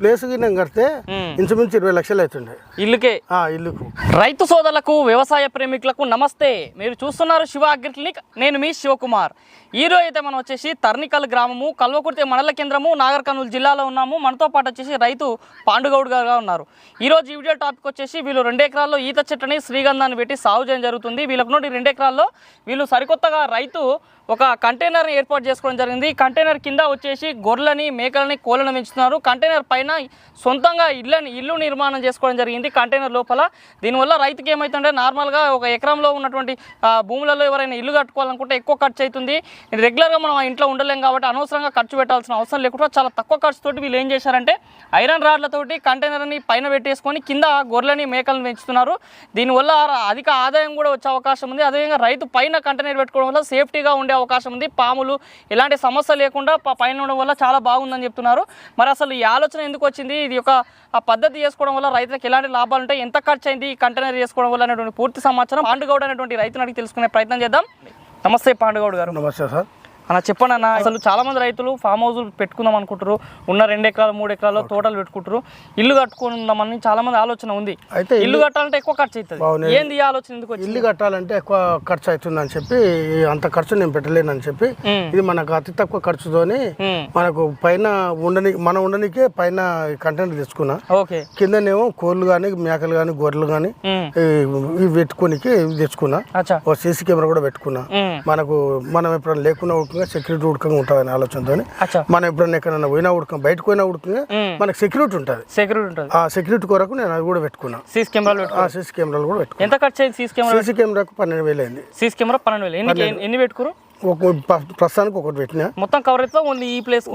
Place కడితే. ఇంచుమించు ఇరవై లక్షలు అవుతుండే. ఇల్లుకే? ఇల్లుకు. రైతు సోదరులకు వ్యవసాయ ప్రేమికులకు నమస్తే. మీరు చూస్తున్నారు శివ అగ్రి క్లినిక్. నేను మీ శివకుమార్. ఈ రోజు అయితే మనం వచ్చేసి తర్నికల్ గ్రామము కల్వకుర్తి మండల కేంద్రము నాగర్ కర్నూలు జిల్లాలో ఉన్నాము. మనతో పాటు వచ్చేసి రైతు పాండుగౌడ్ గారు ఉన్నారు. ఈ రోజు ఈ వీడియో టాపిక్ వచ్చేసి వీళ్ళు రెండు ఎకరాల్లో ఈత చెట్టుని శ్రీగంధాన్ని పెట్టి సాగు చేయడం జరుగుతుంది. వీళ్ళకు నుండి రెండు ఎకరాల్లో వీళ్ళు సరికొత్తగా రైతు ఒక కంటైనర్ ఏర్పాటు చేసుకోవడం జరిగింది. కంటైనర్ కింద వచ్చేసి గొర్రెలని మేకలని కోళ్ళని పెంచుతున్నారు. కంటైనర్ పైన సొంతంగా ఇళ్ళని ఇల్లు నిర్మాణం చేసుకోవడం జరిగింది కంటైనర్ లోపల. దీనివల్ల రైతుకి ఏమవుతుందంటే నార్మల్గా ఒక ఎకరంలో ఉన్నటువంటి భూములలో ఎవరైనా ఇల్లు కట్టుకోవాలనుకుంటే ఎక్కువ ఖర్చు అవుతుంది రెగ్యులర్గా మనం ఆ ఇంట్లో ఉండలేం కాబట్టి అనవసరంగా ఖర్చు పెట్టాల్సిన అవసరం లేకుండా చాలా తక్కువ ఖర్చుతోటి వీళ్ళు ఏం చేశారంటే ఐరన్ రాడ్లతోటి కంటైనర్ని పైన పెట్టేసుకొని కింద గొర్రెలని మేకలను పెంచుతున్నారు. దీనివల్ల అధిక ఆదాయం కూడా వచ్చే అవకాశం ఉంది. అదేవిధంగా రైతు పైన కంటైనర్ పెట్టుకోవడం వల్ల సేఫ్టీగా ఉండే అవకాశం ఉంది. పాములు ఇలాంటి సమస్య లేకుండా పైన ఉండడం వల్ల చాలా బాగుందని చెప్తున్నారు. మరి అసలు ఈ ఆలోచన ఎందుకు వచ్చింది ఇది ఒక ఆ పద్ధతి చేసుకోవడం వల్ల రైతులకు ఎలాంటి లాభాలు ఉంటాయి? ఎంత ఖర్చు అయింది ఈ కంటైనర్ చేసుకోవడం వల్ల అనేటువంటి పూర్తి సమాచారం పాండుగౌడ్ అనేటువంటి రైతుని అడిగి తెలుసుకునే ప్రయత్నం చేద్దాం. నమస్తే పాండుగౌడ్ గారు. నమస్తే సార్. అన్న చెప్పండి అన్న అసలు చాలా మంది రైతులు ఫామ్ హౌస్ పెట్టుకుందాం అనుకుంటారు ఉన్న రెండు ఎకరాలు మూడు ఎకరాలు తోటలు పెట్టుకుంటారు ఇల్లు కట్టుకుందామని చాలా మంది ఆలోచన ఉంది అయితే ఇల్లు కట్టాలంటే ఎక్కువ ఖర్చు అవుతుంది. ఏంది ఈ ఆలోచన ఎందుకు ఇల్లు కట్టాలంటే ఎక్కువ ఖర్చు అవుతుందని చెప్పి అంత ఖర్చు నేను పెట్టలేనని చెప్పి. ఇది మనకు అతి తక్కువ ఖర్చుతోని. మనకు పైన ఉండని మన ఉండనికే పైన కంటెంట్ తెచ్చుకున్నా ఓకే కిందనేమో కోళ్ళు కానీ మేకలు కానీ గొర్రెలు కానీ. ఇవి పెట్టుకోనికి తెచ్చుకున్నా ఓ సీసీ కెమెరా కూడా పెట్టుకున్నా. మనకు మనం ఎప్పుడైనా లేకున్నా ఉడకంగా సెక్యూరిటీ ఉడకంగా ఉంటుందని ఆలోచనతో మనం ఎప్పుడైనా ఎక్కడైనా పోయినా ఉడకం బయటకు పోయినా ఉడకంగా. మనకు సెక్యూరిటీ ఉంటుంది. సెక్యూరిటీ ఉంటుంది. ఆ సెక్యూరిటీ కొరకు నేను అది కూడా పెట్టుకున్నా. సీసీ కెమెరాలు ఆ సీసీ కెమెరాలు కూడా పెట్టుకున్నా. ఎంత ఖర్చు అయింది సీసీ కెమెరా? సీసీ కెమెరాకు పన్నెండు వేలు అయింది. సీసీ కెమెరా పన్నెండు వేలు. ఎన్ని ఎన్ని పెట్టుకురు ప్రస్తుతానికి ఒకటి పెట్టినా. మొత్తం కవర్ అయితే ఓన్లీ ఈ ప్లేస్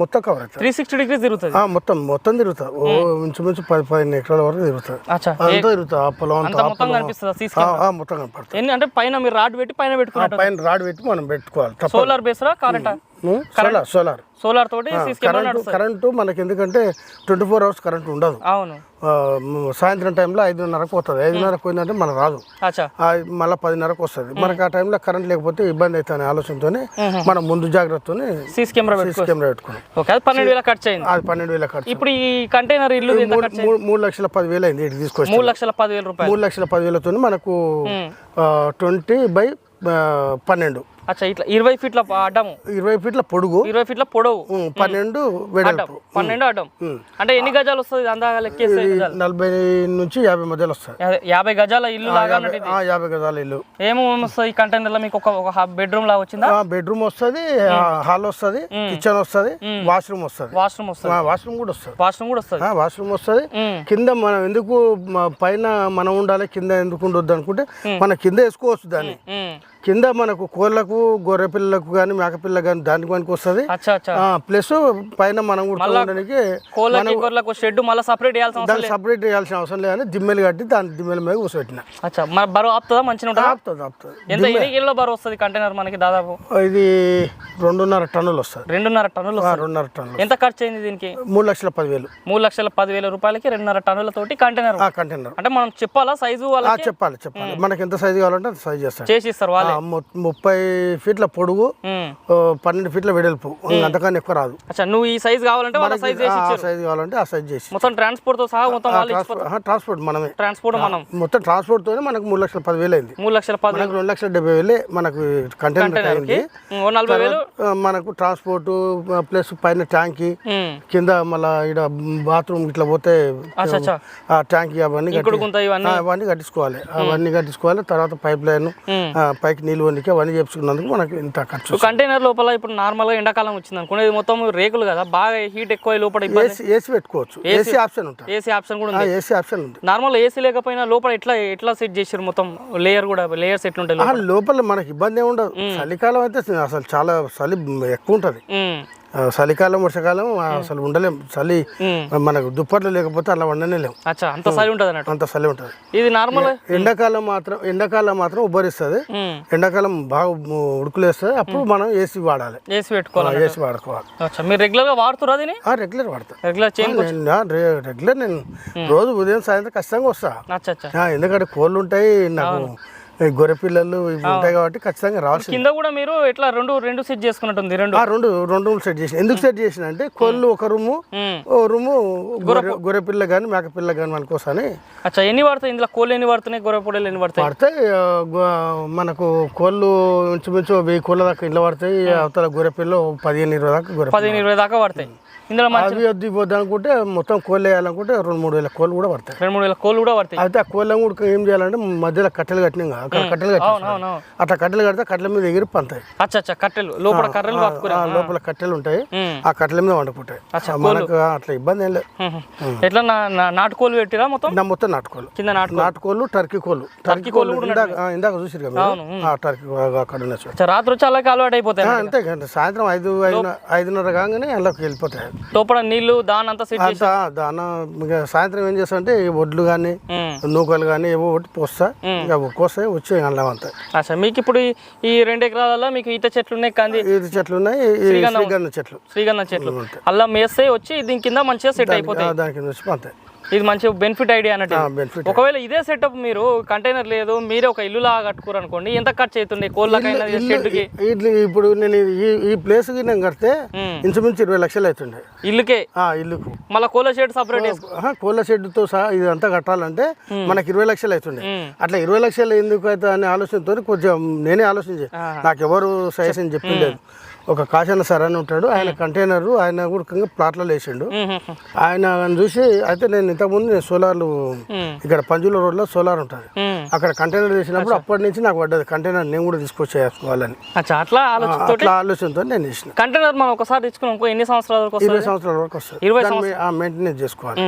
మొత్తం కవర్ అవుతుంది త్రీ సిక్స్టీ డిగ్రీస్ తిరుగుతుంది. ఆ, మొత్తం మొత్తం తిరుగుతా. ఓ ఇంచుమించు పది పదిహేను ఎకరాల వరకు తిరుగుతుంది అంతా తిరుగుతా. ఆ పొలం అంతా మొత్తం కనిపిస్తుందా మొత్తం కనపడుతుంది అంటే పైన మీరు రాడ్ పెట్టి పైన పెట్టుకున్నట్టు పైన రాడ్ పెట్టి మనం పెట్టుకోవాలి. సోలార్ బేస్రా కరెంటా సోలార్. Solar solar. తోటి కరెంటు కరెంటు మనకి ఎందుకంటే ట్వంటీ ఫోర్ అవర్స్ కరెంట్ ఉండదు. అవును. సాయంత్రం టైంలో ఐదున్నరకు పోతుంది. ఐదున్నరకు పోయిందంటే మనకు రాదు. మళ్ళీ పదిన్నరకు వస్తుంది. మనకి ఆ టైంలో కరెంట్ లేకపోతే ఇబ్బంది అవుతుంది ఆలోచనతోనే మనం ముందు జాగ్రత్తతోనే సీసీ కెమెరా కెమెరా పెట్టుకున్నాం. అది పన్నెండు వేల ఖర్చు అయింది. అది పన్నెండు వేల ఖర్చు ఇప్పుడు ఈ కంటైనర్ ఇల్లు మూడు- లక్షల పదివేలు అయింది ఇటు తీసుకొచ్చి మూడు లక్షల పదివేల రూపాయలు. మూడు లక్షల పదివేలతో మనకు. ట్వంటీ బై పన్నెండు. అచ్చా ఇట్లా ఇరవై ఫీట్ల అడ్డము ఇరవై ఫీట్ల పొడుగు. ఇరవై ఫీట్ల పొడవు. పన్నెండు అడ్డం వెడల్పు పన్నెండు అడ్డం. అంటే ఎన్ని గజాలు వస్తుంది? అందాక లెక్కేస్తే నలభై నుంచి యాభై మధ్యలో వస్తుంది యాభై- గజాల ఇల్లు లాగా యాభై గజాల ఇల్లు. ఏమేమి వస్తుంది కంటైనర్లో? మీకు ఒక బెడ్రూమ్ లాగా వచ్చిందా? బెడ్రూమ్ వస్తుంది హాల్ వస్తుంది కిచెన్ వస్తుంది వాష్రూమ్ వస్తుంది. వాష్రూమ్ వస్తుంది. వాష్రూమ్ కూడా వస్తుంది. వాష్రూమ్ కూడా వస్తుంది. వాష్రూమ్ వస్తుంది. కింద మనం ఎందుకు పైన మనం ఉండాలి కింద ఎందుకు ఉండొద్దు అనుకుంటే మన కింద వేసుకోవచ్చు దాన్ని. కింద మనకు కోళ్ళకు గొర్రె పిల్లలకు కానీ మేక పిల్లలకు కానీ దానికి పనికి వస్తుంది. అచ్చా అచ్చా. ప్లస్ పైన మనం ఉండడానికి షెడ్ మళ్ళీ సపరేట్ చేయాల్సిన అవసరం దాన్ని సపరేట్ చేయాల్సిన అవసరం లేదని దిమ్మెలు కట్టి దాని దిమ్మెల మీద కూర్చోబెట్టిన. బరువు ఆపుతుందా? మంచిగా ఉంటుందా? ఆపుతుంది ఆపుతుంది. ఎంత ఎన్ని కిలో బరువు వస్తుంది కంటైనర్ మనకి దాదాపు? ఇది రెండున్నర టన్నులు వస్తుంది. రెండున్నర టన్నులు రెండున్నర టన్నులు ఎంత ఖర్చు అయింది దీనికి? మూడు లక్షల పదివేలు. మూడు లక్షల పదివేల రూపాయలకి రెండున్నర టన్నులతోటి కంటైనర్ ఆ కంటైనర్ అంటే మనం చెప్పాలా? సైజు చెప్పాలి చెప్పాలి. మనకి ఎంత సైజు కావాలంటే సైజు చేస్తాడు చేసి ఇస్తారు వాళ్ళే ముప్పై ఫీట్ల పొడుగు పన్నెండు ఫీట్ల వెడల్పు. అంతకన్నా ఎక్కువ రాదు. నువ్వు ఈ సైజ్ కావాలంటే వాళ్ళ సైజ్ కావాలంటే ఆ సైజు చేసి. మొత్తం ట్రాన్స్పోర్ట్తో సహా మొత్తం ట్రాన్స్పోర్ట్ మనమే. ట్రాన్స్పోర్ట్ మనం. మొత్తం ట్రాన్స్పోర్ట్ తోనే మనకు మూడు లక్షల పదివేలు అయింది. మూడు లక్షల పది రెండు లక్షల డెబ్బై వేలే మనకు కంటైనర్ అయింది మనకు ట్రాన్స్పోర్ట్ ప్లస్ పైన ట్యాంకీ. కింద మళ్ళీ ఇక్కడ బాత్రూమ్ ఇట్లా పోతే ట్యాంకీ అవన్నీ అవన్నీ కట్టించుకోవాలి. అవన్నీ కట్టించుకోవాలి. తర్వాత పైప్ లైన్. పైకి నీళ్ళు వనికి అవన్నీ చేపించుకున్నందుకు మనకి ఇంత ఖర్చు కంటైనర్ లోపల ఇప్పుడు నార్మల్గా ఎండాకాలం వచ్చింది అనుకోండి ఇది మొత్తం రేకులు కదా బాగా హీట్ ఎక్కువ లోపల ఏసీ ఏసీ పెట్టుకోవచ్చు. ఏసీ ఆప్షన్ ఉంటుంది. ఏసీ ఆప్షన్ కూడా ఉంది. ఏసీ ఆప్షన్ ఉంది. నార్మల్ ఏసీ లేకపోయినా లోపల ఎట్లా ఎట్లా సెట్ చేసారు మొత్తం? లేయర్ కూడా లేయర్స్ ఎట్లుంటాయి లోపల? మనకి ఇబ్బంది ఏమి ఉండదు. చలికాలం అయితే అసలు చాలా చలి ఎక్కువ ఉంటుంది. చలికాలం వర్షాకాలం అసలు ఉండలేం. చలి. మనకు దుప్పట్లు లేకపోతే అలా వండనేలేం అచ్చా అంత సరి ఉంటుంది అంత చలి ఉంటుంది. ఇది నార్మల్ ఎండాకాలం మాత్రం ఎండాకాలం మాత్రం ఉబ్బరిస్తుంది. ఎండాకాలం బాగా ఉడుకులేస్తుంది. అప్పుడు మనం ఏసీ వాడాలి. ఏసీ పెట్టుకోవాలి ఏసీ వాడుకోవాలి. మీరు రెగ్యులర్గా వాడుతురా దీని ఆ, రెగ్యులర్ వాడతా. రెగ్యులర్ రెగ్యులర్ నేను రోజు ఉదయం సాయంత్రం ఖచ్చితంగా వస్తా. ఎందుకంటే కోళ్ళు ఉంటాయి నాకు గొర్రె పిల్లలు ఇవి ఉంటాయి కాబట్టి ఖచ్చితంగా రావాల్సింది. కింద కూడా మీరు ఎట్లా రెండు రెండు సెట్ చేసుకున్నట్టుంది రెండు. రెండు రెండు రూమ్లు సెట్ చేసిన. ఎందుకు సెట్ చేసిన అంటే కోళ్ళు ఒక రూము రూము గొర్రె పిల్ల కానీ మేక పిల్ల కానీ మన కోసమని. అచ్చా ఎన్ని పడతాయి ఇందులో కోళ్ళు ఎన్ని పడుతున్నాయి గొర్రె పొడలు ఎన్ని పడతాయి పడతాయి మనకు కోళ్ళు ఇంచుమించు వెయ్యి కోళ్ళ దాకా ఇంట్లో పడతాయి అవతల గొర్రె పిల్ల ఓ పదిహేను ఇరవై దాకా గొర్రె. పదిహేను ఇరవై దాకా పడతాయి ఇందులో అవి వద్దు అనుకుంటే మొత్తం కోళ్ళు వేయాలనుకుంటే రెండు మూడు వేల కోళ్ళు కూడా పడతాయి. రెండు మూడు వేల కోళ్ళు కూడా పడతాయి. అయితే ఆ కోళ్ళం కూడా ఏం చేయాలంటే మధ్యలో కట్టెలు కట్టినాం అక్కడ కట్టెలు కట్టినాం. అట్లా కట్టెలు కడితే కట్టెల మీద ఎగిరి పంతాయి. అచ్చా కట్టెలు లోపల కర్రలు లోపల కట్టెలు ఉంటాయి. ఆ కట్టెల మీద వండుకుంటాయి. మనకు అట్లా ఇబ్బంది ఏం లేదు. ఎట్లా నాటుకోళ్ళు పెట్టిరా మొత్తం? మొత్తం నాటుకోళ్ళు. కింద నాటుకో నాటుకోళ్ళు టర్కీ కోళ్ళు. టర్కీ కోళ్ళు ఇందాక చూసిరు కదా టర్కీ అక్కడ రాత్రి వచ్చి అలాగే అలవాటు అయిపోతాయి అంతే సాయంత్రం ఐదు ఐదు ఐదున్నర కాగానే అందులోకి వెళ్ళిపోతాయి. లోపల నీళ్ళు దాని అంతా సెట్ అంతా దాన సాయంత్రం ఏం చేస్తా అంటే ఈ వడ్లు కానీ. నూకలు కానీ ఏవో ఒకటి పోస్తా. ఇక కోస్తాయి వచ్చి అంతా. అచ్చా మీకు ఇప్పుడు ఈ- రెండు ఎకరాలలో మీకు ఈత చెట్లు ఉన్నాయి కంది. ఇది చెట్లు ఉన్నాయి శ్రీగంధ చెట్లు. శ్రీగంధం చెట్లు. అల్లా మేస్తే వచ్చి దీని కింద మంచిగా సెట్ అయిపోతాయి. దాని కింద వచ్చి పంతాయి ఇది మంచి బెనిఫిట్ ఐడియా అన్నట్టు. ఒకవేళ ఇదే సెటప్ మీరు కంటైనర్ లేదు మీరే ఒక ఇల్లు లాగా కట్టుకోరు అనుకోండి ఎంత ఖర్చు అవుతుంది కోళ్ళకైనా షెడ్కి? ఇట్లా ఇప్పుడు నేను ఈ ప్లేస్కి నేను కడితే. ఇంచుమించు ఇరవై లక్షలు అవుతుండే. ఇల్లుకే? ఇల్లుకు. మళ్ళీ కోళ్ళ షెడ్ సపరేట్ కోళ్ళ షెడ్తో సహా ఇది అంతా కట్టాలంటే మనకి ఇరవై లక్షలు అవుతుండే. అట్లా ఇరవై లక్షలు ఎందుకు అవుతుంది అనే ఆలోచనతో కొంచెం నేనే ఆలోచించే నాకు ఎవరు సజెషన్ చెప్పిండలేదు ఒక కాశన్న సార్ అని ఉంటాడు ఆయన కంటైనర్ ఆయన కూడా ప్లాట్లలో వేసిండు ఆయన చూసి అయితే నేను ఇంతకుముందు నేను సోలార్లు ఇక్కడ పంజుల రోడ్లో సోలార్ ఉంటుంది. అక్కడ కంటైనర్ వేసినప్పుడు అప్పటి నుంచి నాకు పడ్డది. కంటైనర్ నేను కూడా తీసుకొచ్చి వేసుకోవాలని అచ్చా అట్లా అట్లా ఆలోచనతో నేను వేసిన కంటైనర్ మనం ఒకసారి తెచ్చుకున్నాం ఇంకో ఎన్ని సంవత్సరాల వరకు వస్తుంది? ఇరవై సంవత్సరాల వరకు వస్తుంది. మెయింటెనెన్స్ చేసుకోవాలి.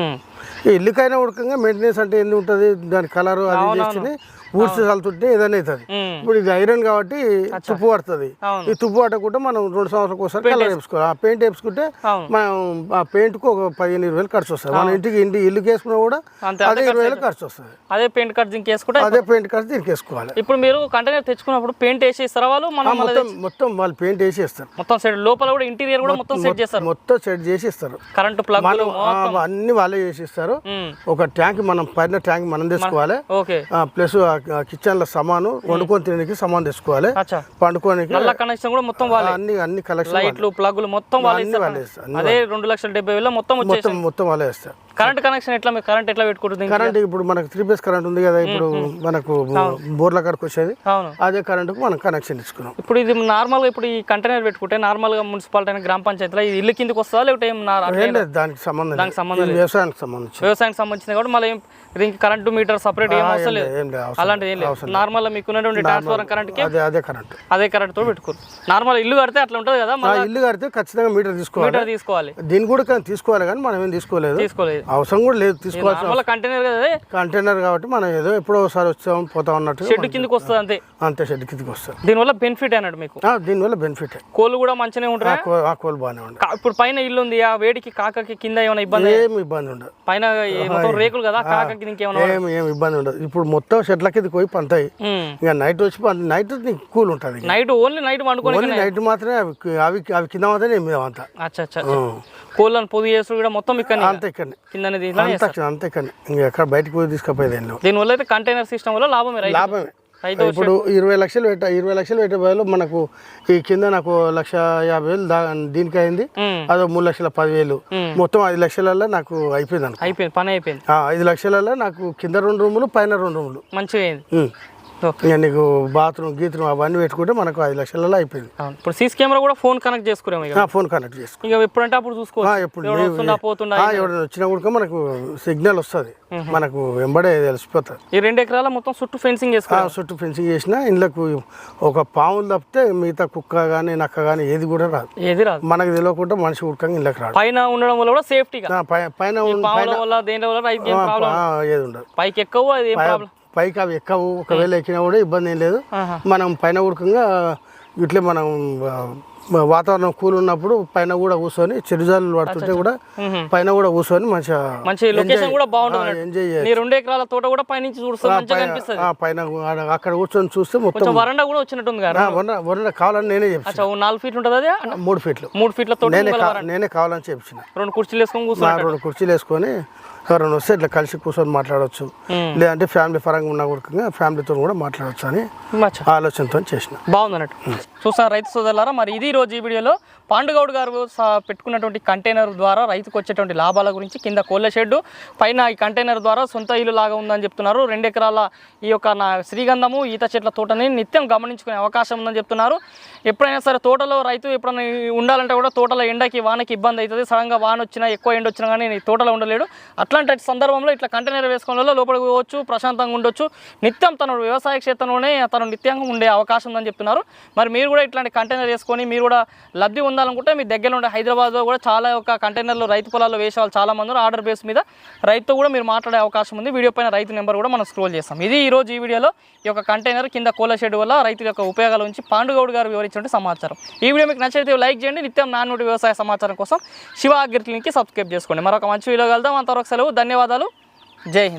ఇల్లుకైనా ఉడకంగా మెయింటెనెన్స్ అంటే ఎన్ని ఉంటుంది? దాని కలర్ అది చేస్తే ఊడ్చి చల్లుతుంటే ఏదైనా అవుతుంది. ఇప్పుడు ఇది ఐరన్ కాబట్టి తుప్పు పడుతుంది. ఈ తుప్పు పట్టకుండా మనం రెండు సంవత్సరాలకు ఒకసారి కలర్ వేసుకోవాలి. ఆ పెయింట్ వేసుకుంటే. మనం ఆ పెయింట్కి ఒక పదిహేను ఇరవై వేలు ఖర్చు వస్తుంది మన ఇంటికి ఇంటి ఇల్లుకి వేసుకున్నా కూడా అదే ఇరవై వేలు ఖర్చు వస్తుంది. అదే పెయింట్ కట్ దింక్ వేసుకుంటే అదే పెయింట్ ఖర్చు దీనికి వేసుకోవాలి. ఇప్పుడు మీరు కంటైనర్ తెచ్చుకున్నప్పుడు పెయింట్ వేసి ఇస్తారా వాళ్ళు మొత్తం మొత్తం వాళ్ళు పెయింట్ వేసి ఇస్తారు మొత్తం సెట్ లోపల కూడా ఇంటీరియర్ కూడా మొత్తం సెట్ చేస్తారు. మొత్తం సెట్ చేసి ఇస్తారు కరెంటు ప్లగ్ అన్ని వాళ్ళే చేసి ఇస్తారు. ఒక ట్యాంక్ మనం పైన ట్యాంక్ మనం తెచ్చుకోవాలి. ఓకే. ప్లస్ కిచెన్లో సమాను వండుకొని తినడానికి సమాన్ అచ్చా. పండుకోనికి నల్ల కనెక్షన్ కూడా మొత్తం అన్ని అన్ని కలెక్షన్ లైట్లు ప్లగ్లు మొత్తం అదే రెండు లక్షల డెబ్బై వేల మొత్తం మొత్తం మొత్తం వాళ్ళే ఇస్తారు. కరెంట్ కనెక్షన్ ఎట్లా మీరు కరెంట్ ఎట్లా పెట్టుకుంటుంది కరెంట్ ఇప్పుడు మనకు త్రీ బేస్ కరెంట్ ఉంది కదా ఇప్పుడు మనకు బోర్ల కాడికి వచ్చేది. అవును. అదే కరెంటుకు మనం కనెక్షన్ ఇచ్చుకున్నాం ఇప్పుడు ఇది నార్మల్గా ఇప్పుడు ఈ కంటైనర్ పెట్టుకుంటే నార్మల్గా మున్సిపాలిటీ అయినా గ్రామ పంచాయతీలో ఇది ఇల్లు కిందకి వస్తుందా లేకపోతే దానికి సంబంధం దానికి. సంబంధం వ్యవసాయానికి సంబంధించి వ్యవసాయానికి సంబంధించింది కాబట్టి మళ్ళీ దీనికి కరెంటు మీటర్ సపరేట్ ఏం అవసరం లేదు. అలాంటిది ఏం లేదు. నార్మల్ మీకు ఉన్నటువంటి ట్రాన్స్ఫర్ కరెంట్కి అదే అదే కరెంట్ అదే కరెంట్తో పెట్టుకోరు. నార్మల్ ఇల్లు కడితే అట్లా ఉంటుంది కదా ఇల్లు కడితే ఖచ్చితంగా మీటర్ తీసుకోవాలి. మీటర్ తీసుకోవాలి. దీన్ని కూడా తీసుకోవాలి కానీ మనం ఏం తీసుకోలేదు. తీసుకోలేదు. అవసరం కూడా లేదు తీసుకోవాల్సిన కంటైనర్ కదా కంటైనర్ కాబట్టి మనం ఏదో ఎప్పుడో ఒకసారి వచ్చాం పోతాం అన్నట్టు షెడ్ కిందకి వస్తుంది అంతే. అంతే షెడ్ కిందకి వస్తాం దీనివల్ల బెనిఫిట్ అన్నాడు మీకు? దీనివల్ల బెనిఫిట్ కోళ్ళు కూడా మంచిగానే ఉంటారా ఆ కోల్ బాగానే కా- ఇప్పుడు పైన ఇల్లు ఉంది ఆ వేడికి కాకకి కింద ఏమైనా ఇబ్బంది ఏమి ఇబ్బంది ఉండదు. పైన రేకులు కదా కాకకి ఇంకేమైనా ఏమి ఏమి ఇబ్బంది ఉండదు. ఇప్పుడు మొత్తం షెడ్ల కిందకి పోయి పంతాయి. ఇక నైట్ వచ్చి నైట్ కూల్ ఉంటుంది నైట్ ఓన్లీ నైట్ వండుకొని ఓన్లీ నైట్ మాత్రమే అవి అవి కింద మాత్రమే మీద అంతా అచ్చా అచ్చా. కోళ్ళని పొది చేసుడు కూడా మొత్తం ఇక్కడ అంత ఇక్కడనే. కింద దీంట్లో అంత ఇంకా ఎక్కడ బయటకు పోయి తీసుకుపోయేది దీనివల్ల అయితే కంటైనర్ సిస్టమ్ వల్ల లాభమే. రైతు ఇప్పుడు ఇరవై లక్షలు పెట్ట ఇరవై లక్షలు పెట్టే బదులు మనకు ఈ కింద నాకు లక్ష యాభై వేలు దీనికి అయింది. అదో మూడు లక్షల పదివేలు. మొత్తం ఐదు లక్షలలో నాకు అయిపోయింది అనుకో. అయిపోయింది పని అయిపోయింది. ఐదు లక్షలలో నాకు కింద రెండు రూములు పైన రెండు రూములు. మంచిగా ఇక నీకు బాత్రూమ్ గీత్రూమ్ అవన్నీ పెట్టుకుంటే మనకు ఐదు లక్షలలో అయిపోయింది. ఇప్పుడు సీసీ కెమెరా కూడా ఫోన్ కనెక్ట్ ఆ, ఫోన్ కనెక్ట్ చేసుకో. ఇక ఎప్పుడంటే అప్పుడు ఆ, చూసుకోవచ్చు ఎప్పుడు ఎవరైనా వచ్చినా కూడా మనకు సిగ్నల్ వస్తుంది. మనకు వెంబడే తెలిసిపోతుంది. ఈ రెండు ఎకరాల మొత్తం చుట్టూ ఫెన్సింగ్ ఆ, చేసుకోవాలి చుట్టూ ఫెన్సింగ్ చేసినా ఇళ్ళకు ఒక పాములు తప్పితే మిగతా కుక్క కానీ నక్క కానీ ఏది కూడా రాదు. ఏది రాదు. మనకు తెలియకుండా మనిషి ఉడకంగా ఇళ్ళకి రాడు. పైన ఉండడం వల్ల కూడా సేఫ్టీగా పైన పావుల ఏది ఉండదు. పైకి ఎక్కవు పైకి అవి ఎక్కవు ఒకవేళ ఎక్కినా కూడా ఇబ్బంది ఏం లేదు. మనం పైన ఉడకంగా ఇట్లే మనం వాతావరణం కూల్ ఉన్నప్పుడు పైన కూడా కూర్చొని చిరుజాలు పడుతుంటే కూడా పైన కూడా కూర్చొని మంచిగా మంచి లొకేషన్ కూడా బాగుంటుంది ఎంజాయ్ నీ రెండు ఎకరాల తోట కూడా పైనుంచి చూస్తే మంచిగా అనిపిస్తుంది. పైన అక్కడ కూర్చొని చూస్తే మొత్తం వరండా కూడా వచ్చినట్టుంది కదా వన కావాలని నేనే చెప్పిన. నాలుగు ఫీట్లు ఉంటుంది అదే? మూడు ఫీట్లు మూడు ఫీట్ల తోట నేనే కావాలని చెప్పిన. రెండు కుర్చీలు వేసుకొని కూర్చో నా రెండు కుర్చీలు వేసుకొని ఎవరైనా వస్తే ఇట్లా కలిసి కూర్చొని మాట్లాడవచ్చు లేదంటే ఫ్యామిలీ పరంగా ఉన్న కూడా ఫ్యామిలీతో కూడా మాట్లాడవచ్చు అని ఆలోచనతో చేసిన. బాగుంది అన్నట్టు చూసారు రైతు సోదరులారా? మరి ఇది ఈ రోజు ఈ వీడియోలో పాండుగౌడ్ గారు పెట్టుకున్నటువంటి కంటైనర్ ద్వారా రైతుకు వచ్చేటువంటి లాభాల గురించి కింద కోళ్ళ షెడ్ పైన ఈ కంటైనర్ ద్వారా సొంత ఇల్లు లాగా ఉందని చెప్తున్నారు. రెండు ఎకరాల ఈ యొక్క నా శ్రీగంధము ఈత చెట్ల తోటని నిత్యం గమనించుకునే అవకాశం ఉందని చెప్తున్నారు. ఎప్పుడైనా సరే తోటలో రైతు ఎప్పుడైనా ఉండాలంటే కూడా తోటలో ఎండకి వానకి ఇబ్బంది అవుతుంది. సడన్గా వాన వచ్చినా ఎక్కువ ఎండ వచ్చినా కానీ తోటలో ఉండలేడు. అట్లాంటి సందర్భంలో ఇట్లా కంటైనర్ వేసుకోవడం వల్ల లోపలికి పోవచ్చు ప్రశాంతంగా ఉండొచ్చు. నిత్యం తన వ్యవసాయ క్షేత్రంలోనే తను నిత్యంగా ఉండే అవకాశం ఉందని చెప్తున్నారు. మరి మీరు కూడా ఇట్లాంటి కంటైనర్ వేసుకొని మీరు కూడా లబ్ధి ఉండాలనుకుంటే మీ దగ్గర ఉండే హైదరాబాద్లో కూడా చాలా ఒక కంటైనర్లు రైతు పొలాల్లో వేసే వాళ్ళు చాలా మంది ఆర్డర్ బేస్ మీద రైతు కూడా మీరు మాట్లాడే అవకాశం ఉంది. వీడియో పైన రైతు నెంబర్ కూడా మనం స్క్రోల్ చేస్తాం. ఇది ఈ రోజు ఈ వీడియోలో ఈ యొక్క కంటైనర్ కింద కోల షెడ్ వల్ల రైతుల యొక్క ఉపయోగాల గురించి పాండుగౌడ్ గారు వివరించినట్టు సమాచారం. ఈ వీడియో మీకు నచ్చితే లైక్ చేయండి. నిత్యం నాన్నటి వ్యవసాయ సమాచారం కోసం శివ అగ్రిక్లినిక్కి సబ్స్క్రైబ్ చేసుకోండి. మరొక మంచి వీడియో కలుద్దాం. అంతవరకు ధన్యవాదాలు. జై హింద్.